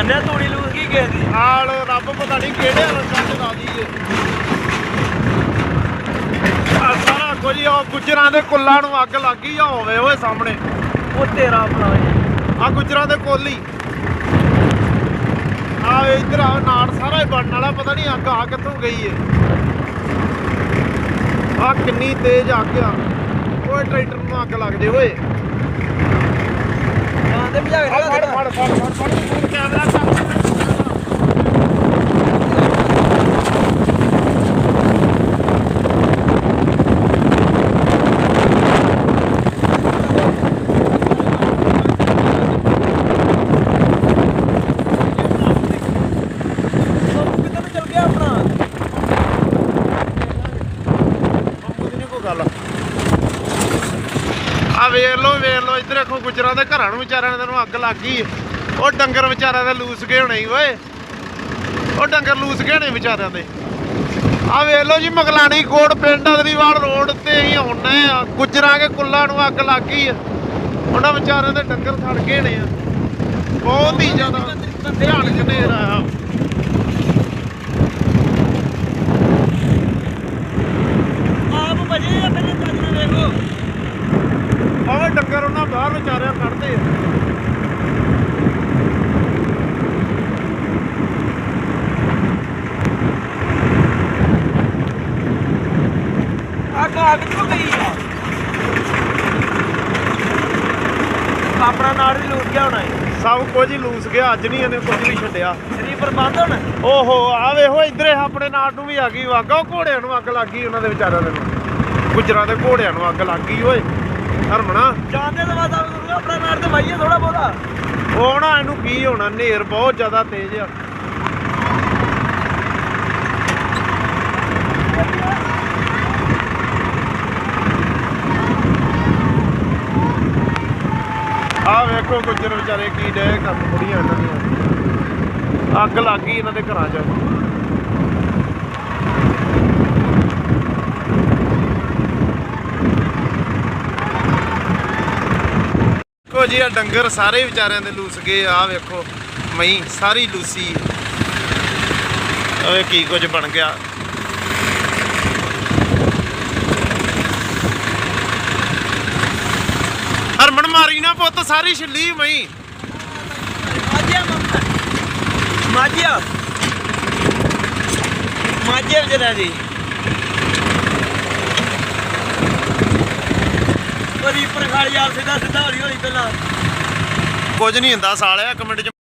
ਅੰਨੇ ਤੂੜੀ ਲੂਸ ਕੀ ਕਿਸੇ ਦੀ ਆਲ ਰੱਬ ਪਤਾ ਨਹੀਂ ਕਿਹੜੇ ਰੰਗਾਂ ਚ ਰਾਜੀ ਏ। ਆ ਸਾਰਾ ਕੁਝ ਹੀ ਉਹ ਗੁੱਜਰਾਂ ਦੇ ਕੁੱਲਾਂ ਨੂੰ ਅੱਗ ਲੱਗੀ ਆ ਹੋਵੇ ਓਏ ਸਾਹਮਣੇ। ਉਹ ਤੇਰਾ ਭਰਾ ਆ ਗੁੱਜਰਾਂ ਦੇ ਕੁੱਲ ਹੀ। ਆ ਇੱਧਰ ਆ ਨਾੜ ਸਾਰਾ ਹੀ ਬਣਨ ਵਾਲਾ ਪਤਾ ਨਹੀਂ ਅੱਗ ਆ ਕਿੱਥੋਂ ਗਈ ਏ। ਆ ਕਿੰਨੀ ਤੇਜ਼ ਅੱਗ ਆ। ਓਏ ਟਰੈਕਟਰ ਨੂੰ ਅੱਗ ਲੱਗ ਜੇ ਓਏ ਤੇ ਭਜਾ ਆ ਫੜ ਫੜ ਫੜ ਫੜ ਫੜ ਫੜ ਕੈਮਰਾ ਚੱਲ ਕਿੱਧਰ ਨੂੰ ਚਲ ਗਿਆ ਆਪਣਾ ਕੁਝ ਨਹੀਂ ਕੋਈ ਗੱਲ ਆ ਵੇਖ ਲਓ ਵੇਖ ਲਓ, ਇੱਧਰ ਦੇਖੋ ਗੁਜਰਾਂ ਦੇ ਘਰਾਂ ਨੂੰ ਵਿਚਾਰਿਆਂ ਨੂੰ ਅੱਗ ਲੱਗ ਗਈ ਉਹ ਡੰਗਰ ਵਿਚਾਰਿਆਂ ਦੇ ਲੂਸ ਗਏ ਹੋਣੇ ਓਏ। ਉਹ ਡੰਗਰ ਲੂਸ ਗਏ ਨੇ ਵਿਚਾਰਿਆਂ ਦੇ। ਆ ਵੇਖ ਲਓ ਜੀ, ਮਗਲਾਣੀ ਕੋਟ ਪਿੰਡ ਅਦਰੀਵਾਲ ਰੋਡ ਤੇ ਹੀ ਹੁੰਨੇ ਆ। ਗੁਜਰਾਂ ਕੇ ਕੁੱਲਾਂ ਨੂੰ ਅੱਗ ਲੱਗ ਗਈ ਆ। ਉਹਨਾਂ ਵਿਚਾਰਿਆਂ ਦੇ ਡੰਗਰ ਸੜ ਗਏ ਨੇ ਆ। ਬਹੁਤ ਹੀ ਜ਼ਿਆਦਾ ਧਿਆਨ ਹਨੇਰਾ ਆ ਆਪ ਵਜੇ ਆ ਪਹਿਲੇ ਚੱਜ ਨਾਲ ਵੇਖੋ ਆਹ ਡੰਗਰ ਉਹਨਾਂ ਬਾਹਰ ਵਿਚਾਰਿਆਂ ਕੱਢਦੇ ਆ। ਅੱਗ ਅੱਗ ਕਿਉਂ ਗਈ ਆ? ਆਪਣਾ ਨਾਲ ਵੀ ਲੂਟ ਗਿਆ ਹੋਣਾ ਸਭ ਕੁਝ ਹੀ ਲੂਸ ਗਿਆ ਅੱਜ ਨਹੀਂ ਇਹਨੇ ਕੁਝ ਵੀ ਛੱਡਿਆ। ਸਰੀਰ ਬਰਬਾਦ ਹੋਣਾ? ਓਹੋ ਆ ਵੇਖੋ ਇੱਧਰੇ ਆਪਣੇ ਨਾਲ ਨੂੰ ਵੀ ਆ ਗਈ ਉਹ ਘੋੜਿਆਂ ਨੂੰ ਅੱਗ ਲੱਗ ਗਈ ਉਹਨਾਂ ਦੇ ਵਿਚਾਰਿਆਂ ਦੇ ਗੁਜਰਾਂ ਦੇ ਘੋੜਿਆਂ ਨੂੰ ਅੱਗ ਲੱਗ ਗਈ ਓਏ। ਹਰਮਣਾ ਜਾਂਦੇ ਤਾਂ ਵਾਦਾ ਕਰੂਗਾ ਆਪਣਾ ਨਾਲ ਤੇ ਵਾਈਏ ਥੋੜਾ ਉਹ ਨਾ ਇਹਨੂੰ ਕੀ ਹੋਣਾ ਨੇਰ ਬਹੁਤ ਜ਼ਿਆਦਾ ਤੇਜ਼ ਆ। ਆ ਵੇਖੋ ਗੁੱਜਰ ਵਿਚਾਰੇ ਕੀ ਡੇ ਕਰਨ ਬੁੜੀਆਂ ਇਹਨਾਂ ਦੀਆਂ। ਅੱਗ ਲੱਗ ਗਈ ਇਹਨਾਂ ਦੇ ਘਰਾਂ 'ਚ। ਕੋ ਜੀ ਆ ਡੰਗਰ ਸਾਰੇ ਵਿਚਾਰਿਆਂ ਦੇ ਲੂਸ ਗਏ ਆ ਵੇਖੋ ਮਈ ਸਾਰੀ ਲੂਸੀ। ਓਏ, ਕੀ ਕੁਝ ਬਣ ਗਿਆ। ਹਰਮਨ ਮਾਰੀ ਨਾ ਪੁੱਤ, ਸਾਰੀ ਛਿੱਲੀ ਮਈ ਮਾਜਿਆ ਮਾਜਿਆ ਮਾਜਿਆ ਜਰਾ ਦੀ ਉਹ ਰੀਪਰ ਖਾਲੀ ਆ ਸਿੱਧਾ ਸਿੱਧਾ ਹੌਲੀ ਹੌਲੀ ਪਹਿਲਾਂ। ਕੁਝ ਨਹੀਂ ਹੁੰਦਾ ਸਾਲਿਆ, ਇੱਕ ਮਿੰਟ ਚ